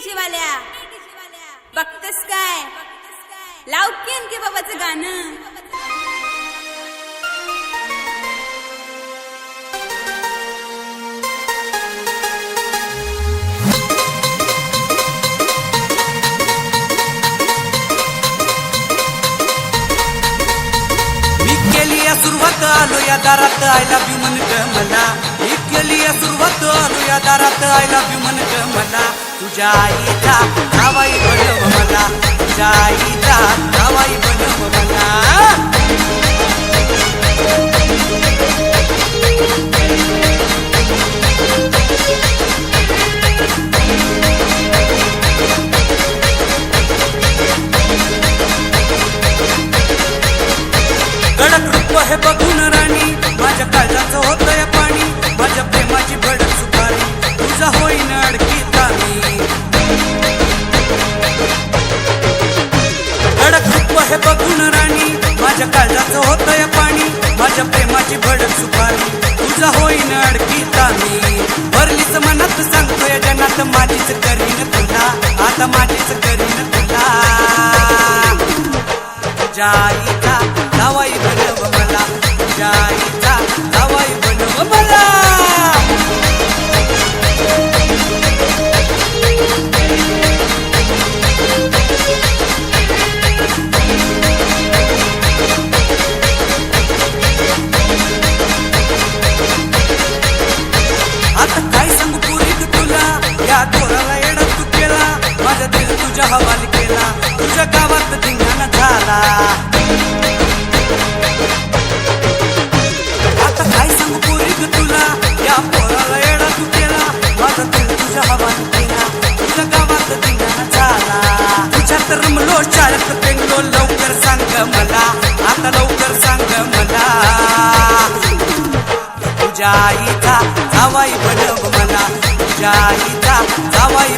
डीजेवाल्या बघतस काय? लाव की आणखी बाबाचं गाणं. सुरुवात आलो या दारात. आय लव्ह यू म्हण ग मला. मी केली या सुरुवात आलो या दारात. आय लव्ह यू म्हण ग मला. तुझ्या आईचा जावाई बनव मला. तुझ्या आईचा होतय पाणी माझ्या प्रेमाची भडक सुपारी तुझा होईन अडकी तामी. भरलीच मनात सांगतोय जनात माझीच करीन तुला. आता माझीच करीन तुला. जाईचा आईचा जावाई बनव मला. जाईचा आईचा जावाई बनव मला. तुझ्या गावात धिंगाणा झाला. आता काय सांगू पोरी ग तुला. या पोराला येडा तू केला. माझा तू तुझ्या हवान केला. तुझ्या गावात धिंगाणा झाला. तुझ्यात रमलो शाळेत पेंगलो लवकर सांग मला. आता लवकर सांग मला. तुझ्या आईचा जावाई बनव मला. तुझ्या आईचा जावाई